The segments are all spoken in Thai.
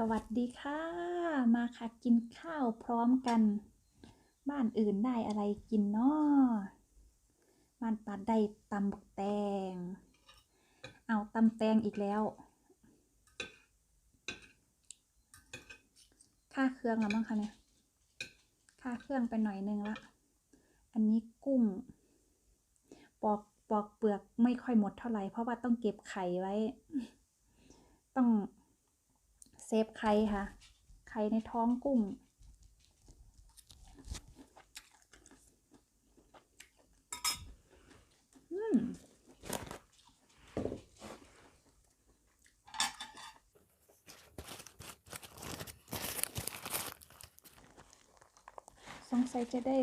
สวัสดีค่ะ มาค่ะกินข้าวพร้อมกัน บ้านอื่นได้อะไรกินเนาะบ้านปัดได้ตำบักแตง เอาตำแตงอีกแล้ว ค่าเครื่องแล้วมั้งคะเนี่ย ค่าเครื่องไปหน่อยนึงละ อันนี้กุ้ง ปอกปอกเปลือกไม่ค่อยหมดเท่าไหร่ เพราะว่าต้องเก็บไข่ไว้ ต้อง เซฟไข่ค่ะ ไข่ในท้องกุ้ง อืมสงสัยจะได้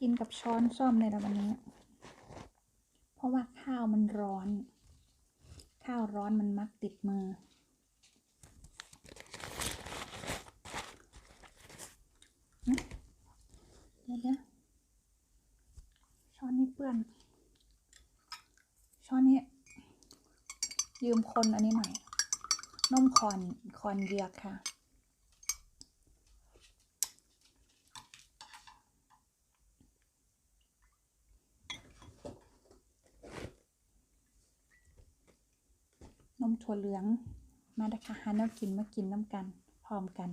กินกับช้อนซ่อมในละวันนี้ ข้าวมันร้อน ข้าวร้อนมันมักติดมือ เดี๋ยวเดี๋ยวช้อนนี้เปื้อน ช้อนนี้ ยืมคนอันนี้หน่อยนมคอนคอนเยือกค่ะ นม ถั่วเหลือง มาดะค่ะหาแน้ำกินมากินน้ำกัน พร้อมกัน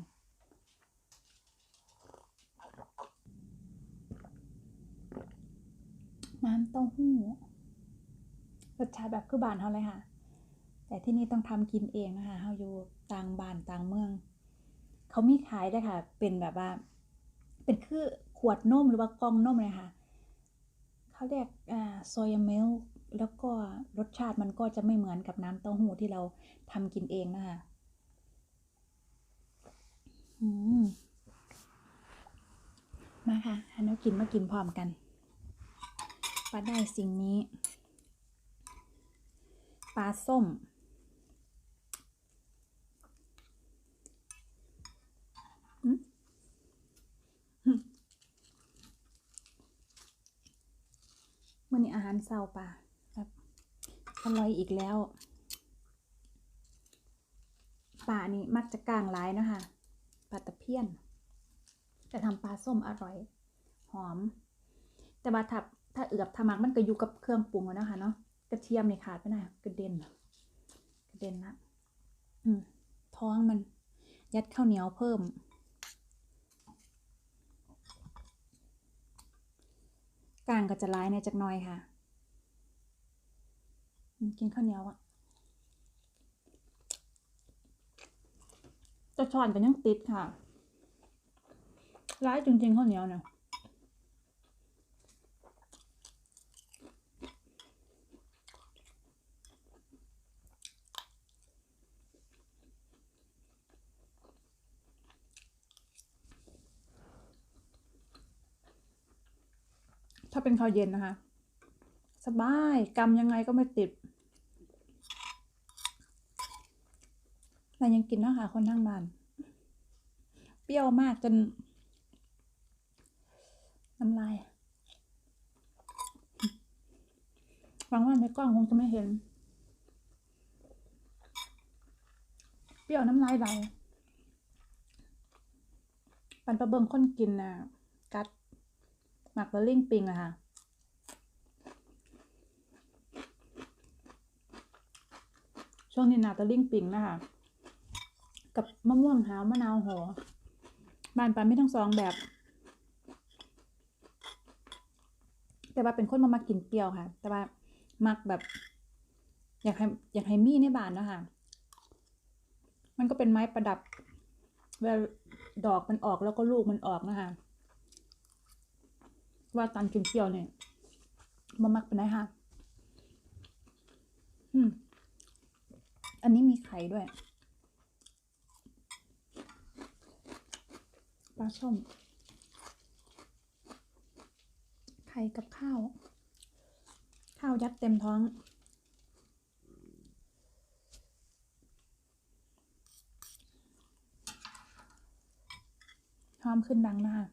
น้ำเต้าหู้รสชาติแบบคือบ้านเขาเลยค่ะ แต่ที่นี่ต้องทำกินเองนะคะเขาอยู่ต่างบ้านต่างเมือง เขามีขายด้วยค่ะ เป็นแบบว่า เป็นคือขวดนมหรือว่ากล่องนมเลยค่ะ เขาเรียกอ่าโซยามิล แล้วก็รสชาติมันก็จะไม่เหมือนกับน้ำเต้าหู้ที่เราทำกินเองนะคะมมาค่ะให้น้องกินมากินพร้อมกันปลาได้สิ่งนี้ ปลาส้มมอืมมื่อนี้อาหารเช้าป่ะแบบอร่อยอีกแล้วปลานี่มักจะกลางร้ายนะคะปลาตะเพียน แต่ทำปลาส้มอร่อย หอม แต่ว่าถ้าถ้าเอือบทามักมันก็อยู่กับเครื่องปรุงแล้วนะคะเนาะกระเทียมนี่ขาดไปไหนกระเด็นกระเด็นละอืมท้องมัน ยัดข้าวเหนียวเพิ่ม กลางก็จะร้ายในจักหน้อยค่ะ กินข้าวเหนียวอะจะช้อนกันยังติดค่ะ ร้ายจริงๆข้าวเหนียวเนี่ยถ้าเป็นข้าวเย็นนะคะ บายกำยังไงก็ไม่ติดแต่ยังกินนะคะคนทั้งบ้าน เปรี้ยวมากจนน้ำลายหวังว่าในกล้องคงจะไม่เห็น เปรี้ยวน้ำลายไหลปันประเบิงคนกินนะกัดหมักแล้วลิงปิงอะค่ะ ช่วงนี้นาตะลิงปิงนะคะกับมะม่วงหาวมะนาวโหบานปลาไม่ทั้งสองแบบ แต่ว่าเป็นคนมามากินเปรี้ยวค่ะ แต่ว่ามักแบบ อยากให้อยากให้มีในบ้านเนาะคะมันก็เป็นไม้ประดับ เวลาดอกมันออกแล้วก็ลูกมันออกนะคะว่าตอนกินเปรี้ยวเนี่ยมามักเป็นไงคะอืม อันนี้มีไข่ด้วย ปลาส้มไข่กับข้าว ข้าวยัดเต็มท้อง หอมขึ้นดังนะคะ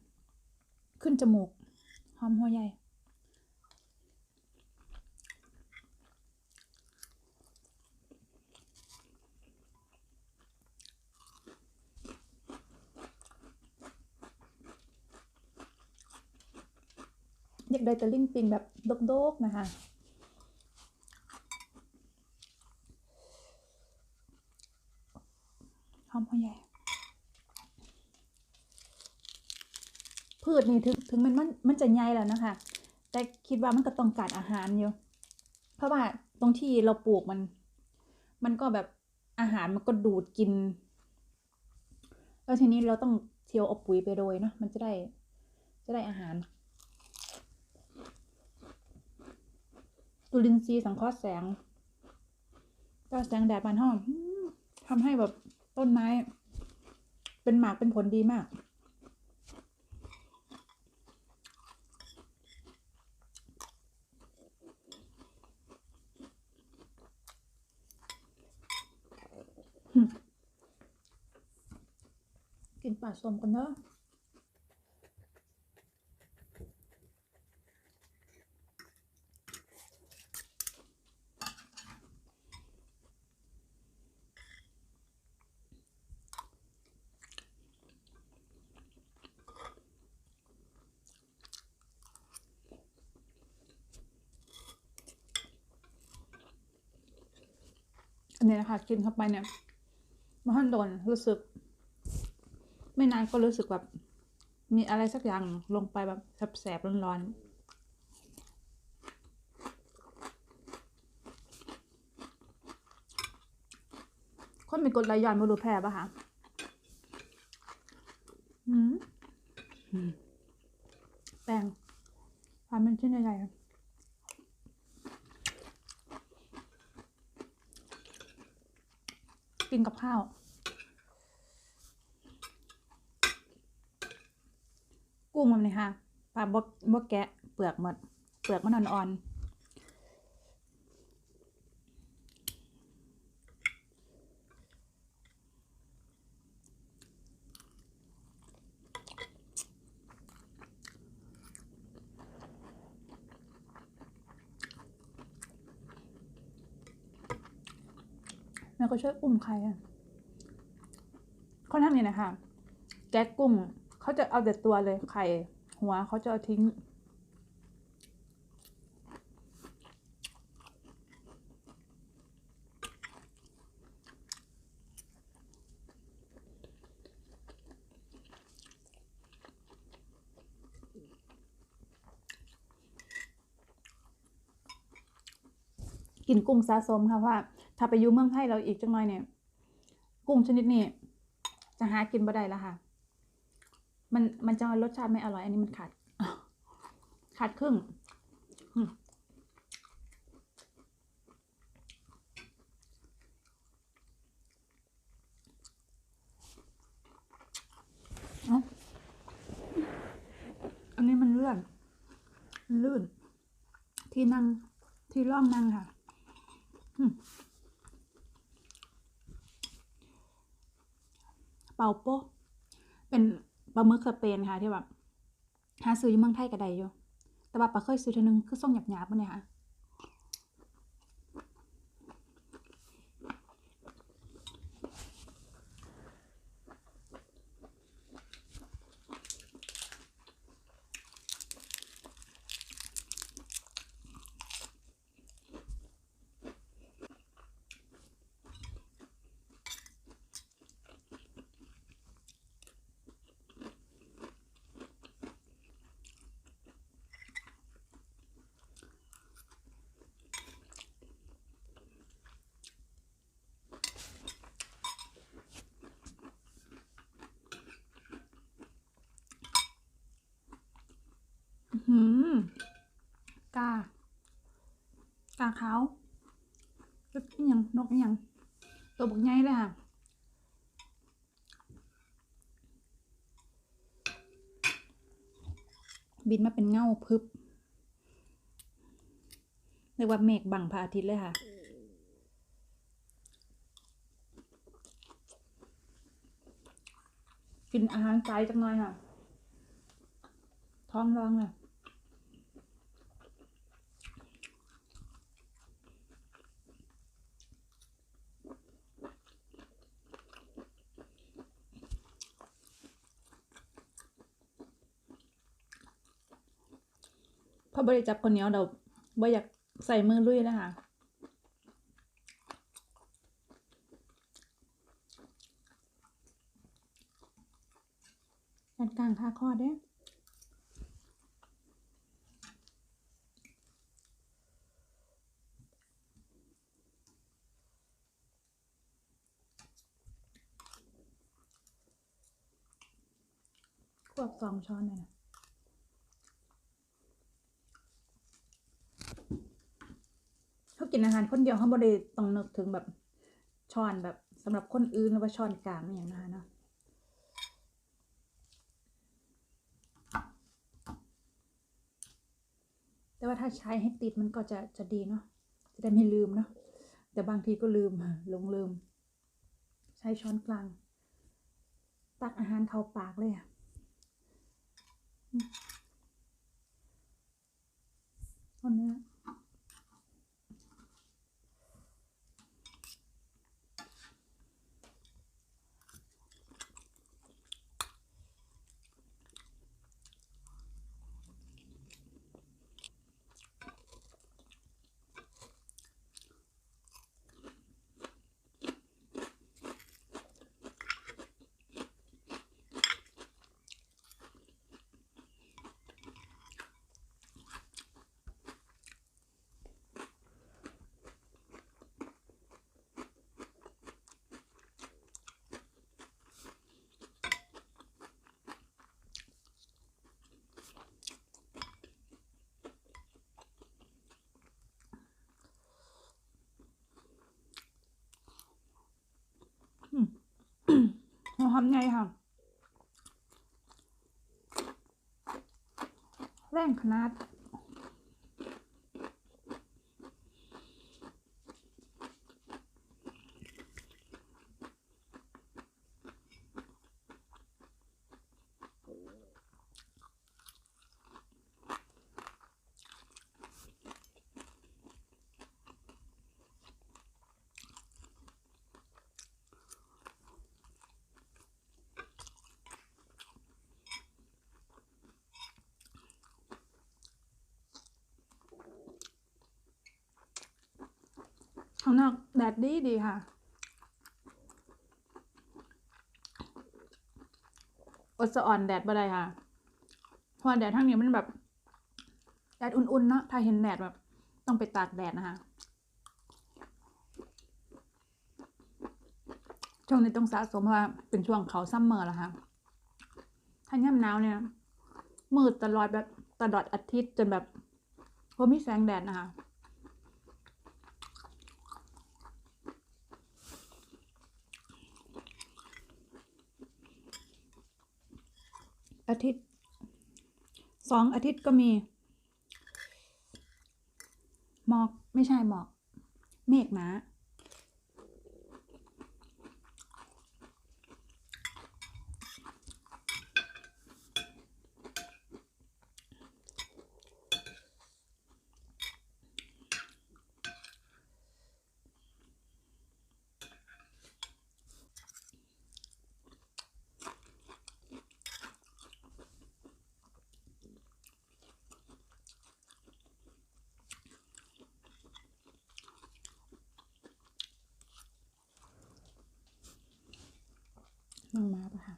ขึ้นจมูก หอมหัวใหญ่ากได้ตะลิ่งปิงแบบโดกๆนะคะหอมหัวใหญ่พืชนี่ถึงถึงมันมันมันจะใหญ่แล้วนะคะ แต่คิดว่ามันก็ต้องการอาหารอยู่ เพราะว่าตรงที่เราปลูกมัน มันก็แบบอาหารมันก็ดูดกิน แล้วทีนี้เราต้องเทียวเอาปุ๋ยไปโรยเนาะมันจะได้จะได้อาหาร จุลินทรีย์สังเคราะห์แสงก็แสงแดดบานห้องทำให้แบบต้นไม้ เป็นหมากเป็นผลดีมาก กินปลาสมกันเนอะ อันนี้นะคะกินเข้าไปเนี่ยมันโดนรู้สึก ไม่นานก็รู้สึกแบบ มีอะไรสักอย่างลงไปแบบแสบๆร้อนๆคนมีกรดไหลย้อนมาดูแพ้ปะคะแป้งทานเป็นชิ้นใหญ่ๆ กินกับข้าว กุ้งมันเลยค่ะปลาบกบกแกะเปลือกหมด เปลือกมันอ่อนๆ แม่ก็ช่วยอุ้มใครอะเขาทำนี่นะคะแกะกุ้งเขาจะเอาแต่ตัวเลยไข่หัวเขาจะเอาทิ้ง กินกุ้งสะสมค่ะว่า ถ้าไปอยู่เมืองไทยเราอีกจังหน่อยเนี่ย กุ้งชนิดนี้จะหากินบ่ได้แล้วค่ะ มันมันจะรสชาติไม่อร่อย อันนี้มันขาด ขาดครึ่งอันนี้มันเลื่อนมันลื่น ที่นั่ง ที่ร่องนั่งค่ะอืม เปาโปเป็นปลาหมึกสเปนค่ะที่แบบหาซื้ออยู่เมืองไทยก็ได้อยู่แต่ว่าปลาเคยซื้อเทีนึงคือส่งหยาบๆปะเนี่ยค่ะ หืมกากาขาก็อีหยังนกยังตัวบกใหญ่เลยค่ะบินมาเป็นเงาพึบเรียกว่าเมฆบังพระอาทิตย์เลยค่ะ กินอาหารไกลจังเลยค่ะ ท้องร้องเลย บริจับคนเนียเราบ่อยากใส่มือลุยนะคะด้านกลางผ้าคอเด้ควบสองช้อนเลยนะเขา กินอาหารคนเดียวเขาบริต้องนึกถึงแบบช้อนแบบสำหรับคนอื่นหรือว่าช้อนกลางอย่างนะคะเนาะแต่ว่าถ้าใช้ให้ติดมันก็จะจะดีเนาะจะได้ไม่ลืมเนาะแต่บางทีก็ลืมหลงลืม ใช้ช้อนกลาง ตักอาหารเข้าปากเลยอะเอาเนื้อ หอมใหญ่ค่ะ แรงขนาด ข้างนอกแดดดีดีค่ะ อดสะอ่อนแดดบ่ได้ค่ะ เพราะแดดทั้งนี้มันแบบ แดดอุ่นๆเนาะ ถ้าเห็นแดดแบบ ต้องไปตากแดดนะคะ ช่วงนี้ต้องสะสมว่าเป็นช่วงเขาซัมเมอร์แล้วค่ะ ถ้าย่ำหนาวเนี่ย มืดตลอดแบบตลอดอาทิตย์จนแบบพอมีแสงแดดนะคะ อาทิตย์สองอาทิตย์ก็มี หมอกไม่ใช่หมอก เมฆหนาน้ องมาปะคะ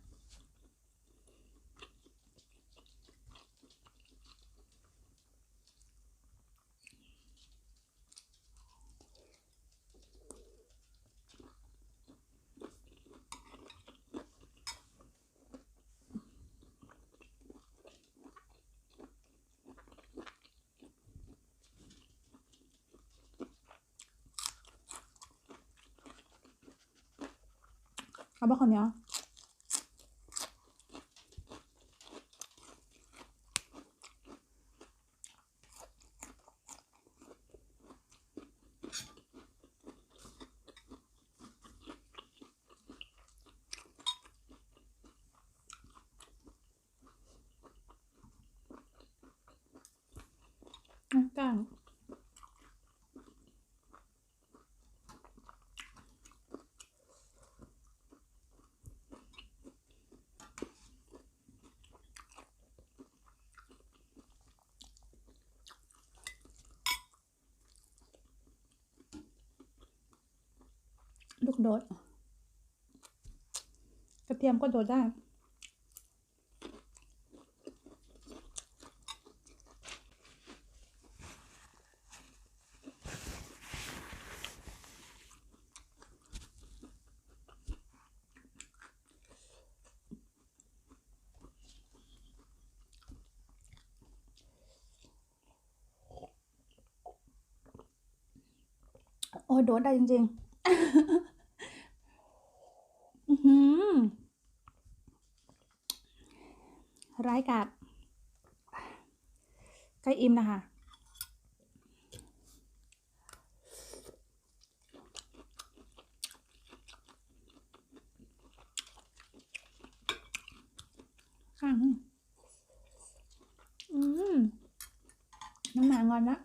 เอาปะคนเนี้ย อะกลาง โดด กระเทียมก็โดดได้โอ้ยโดดได้จริง ๆ อื้อหือร้าย กาจใกล้อิ่มนะคะ ข้างนี่อืมน้ำหมางอนละ อะ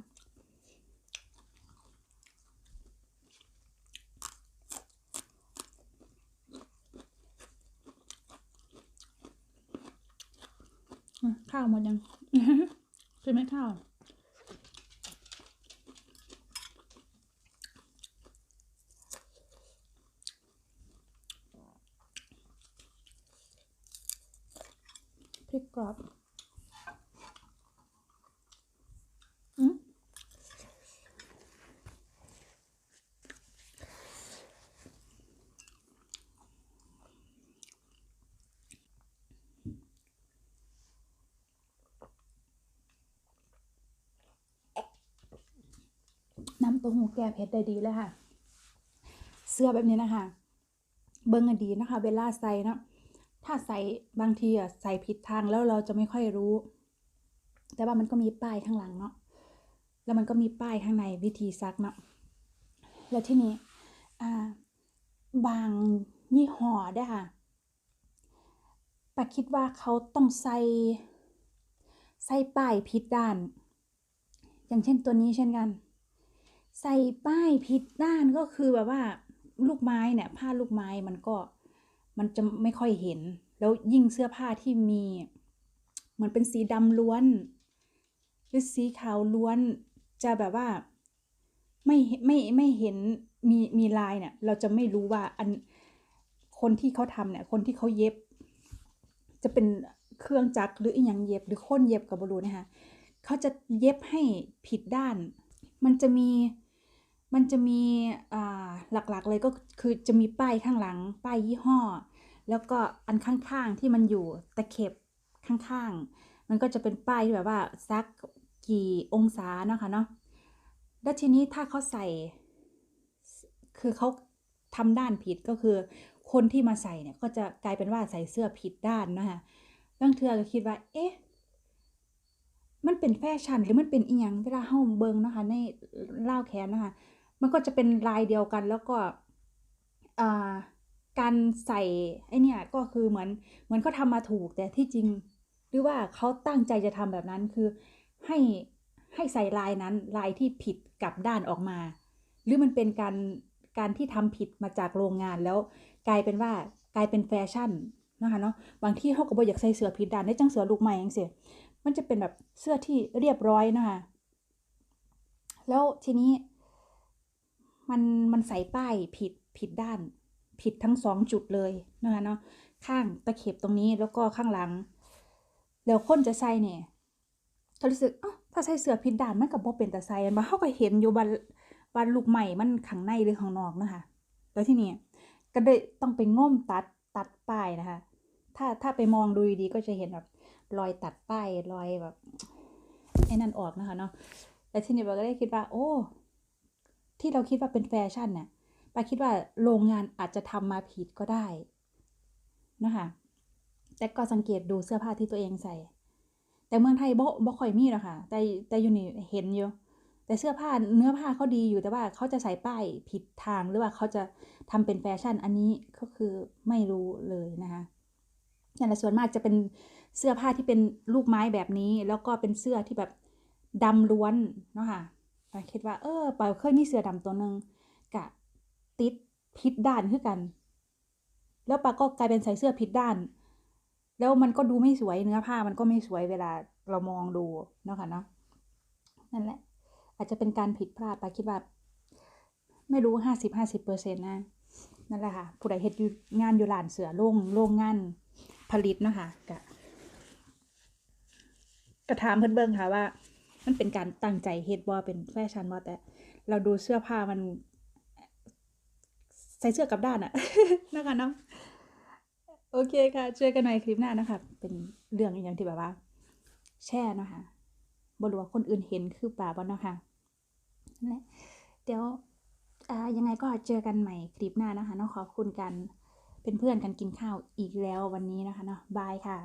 ข้าวหมดยัง คือไหม่ข้าว พริกกรอบอืมน้ำเต้า หูแก้เผ็ดได้ดีเลยค่ะ เสื้อแบบนี้นะคะ เบิ้งอะดีนะคะ เวลาใส่นะถ้าใส่บางทีอะใส่ผิดทางแล้วเราจะไม่ค่อยรู้ แต่ว่ามันก็มีป้ายข้างหลังเนาะแล้วมันก็มีป้ายข้างในวิธีซักเนาะแล้วที่นี้อ่าบางยี่ห้อเด้ค่ะปาคิดว่าเขาต้องใส่ใส่ป้ายผิดด้าน อย่างเช่นตัวนี้เช่นกัน ใส่ป้ายผิดด้านก็คือแบบว่าลูกไม้เนี่ยผ้าลูกไม้มันก็มันจะไม่ค่อยเห็น แล้วยิ่งเสื้อผ้าที่มีเหมือนเป็นสีดำล้วน หรือสีขาวล้วนจะแบบว่าไม่ไม่ไม่เห็นมีมีลายเนี่ย เราจะไม่รู้ว่าอันคนที่เขาทำเนี่ย คนที่เขาเย็บ จะเป็นเครื่องจักรหรืออีหยังเย็บ หรือค้นเย็บกับบรูนะคะเขาจะเย็บให้ผิดด้าน มันจะมี มันจะมีหลักๆเลยก็คือจะมีป้ายข้างหลัง ป้ายยี่ห้อ แล้วก็อันข้างๆที่มันอยู่ตะเข็บข้างๆ มันก็จะเป็นป้ายที่แบบว่าซักกี่องศาเนาะค่ะเนาะแล้วทีนี้ถ้าเขาใส่ คือเขาทำด้านผิดก็คือ คนที่มาใส่เนี่ยก็จะกลายเป็นว่าใส่เสื้อผิดด้านนะคะบางเทือก็คิดว่า เอ๊ะมันเป็นแฟชั่นหรือมันเป็นอีหยังเวลาเฮาเบิงนะคะ ในเล่าแขนนะคะ มันก็จะเป็นลายเดียวกันแล้วก็อ่าการใส่ไอเนี่ยก็คือเหมือนเหมือนเขาทำมาถูกแต่ที่จริง หรือว่าเขาตั้งใจจะทำแบบนั้นคือให้ให้ใส่ลายนั้นลายที่ผิดกลับด้านออกมา หรือมันเป็นการการที่ทำผิดมาจากโรงงานแล้วกลายเป็นว่ากลายเป็นแฟชั่นนะคะเนาะบางที่เขาก็บอกอยากใส่เสื้อผิดด้านได้จังเสื้อลูกใหม่ยังเสียมันจะเป็นแบบเสื้อที่เรียบร้อยนะคะแล้วทีนี้ มันมันใส่ป้ายผิดผิดด้าน ผิดทั้งสองจุดเลยนะคะเนาะข้างตะเข็บตรงนี้แล้วก็ข้างหลังแล้วคนจะใส่เนี่ยเขารู้สึกอ้าวถ้าใส่เสื้อผิดด้านมันก็บ่เป็นแต่ใส่มาเขาก็เห็นอยู่บันบันลูกใหม่มันข้างในหรือข้างนอกนะคะแล้วที่นี่ก็เลยต้องไปง่มตัดตัดป้ายนะคะ ถ้าถ้าไปมองดูดีก็จะเห็นแบบรอยตัดป้ายรอยแบบไอ้นั่นออกนะคะเนาะแต่ที่นี่เราก็ได้คิดว่า โอ้ ที่เราคิดว่าเป็นแฟชั่นเนี่ยปาคิดว่าโรงงานอาจจะทำมาผิดก็ได้นะคะแต่ก็สังเกตดูเสื้อผ้าที่ตัวเองใส่ แต่เมืองไทยบ่บ่ค่อยมีหรอกค่ะ แต่แต่อยู่นี่เห็นอยู่ แต่เสื้อผ้าเนื้อผ้าเขาดีอยู่แต่ว่าเขาจะใส่ป้ายผิดทางหรือว่าเขาจะทำเป็นแฟชั่นอันนี้ก็คือไม่รู้เลยนะคะนั่นแหละส่วนมากจะเป็นเสื้อผ้าที่เป็นลูกไม้แบบนี้ แล้วก็เป็นเสื้อที่แบบดำล้วนเนาะค่ะ ปาคิดว่าเออปาเคยมีเสื้อดำตัวหนึ่งกะติดผิดด้านคือกัน แล้วปาก็กลายเป็นใส่เสื้อผิดด้าน แล้วมันก็ดูไม่สวยเนื้อผ้ามันก็ไม่สวยเวลาเรามองดูเนาะค่ะเนาะนั่นแหละ อาจจะเป็นการผิดพลาดปาคิดว่า ไม่รู้ห้าสิบห้าสิบเปอร์เซ็นต์นะนั่นแหละค่ะผู้ใดเฮ็ดงานอยู่ร้านเสือโรงโรงงานผลิตเนาะค่ะกะกระถามเพิ่อนเบิ่งค่ะว่า มันเป็นการตั้งใจเฮดบ่เป็นแฟชั่นบ่แต่ เราดูเสื้อผ้ามัน ใส่เสื้อกลับด้านอะนะคะเนาะโอเคค่ะเจอกันใหม่คลิปหน้านะคะ เป็นเรื่องอย่างที่แบบว่า แช่เนาะค่ะบรัวคนอื่นเห็นคือป่าบ่เนาะค่ะนั่นและเดี๋ยวอ่ายังไงก็เจอกันใหม่คลิปหน้านะคะเนาะขอบคุณกันเป็นเพื่อนกันกินข้าวอีกแล้ววันนี้นะคะเนาะบายค่ะ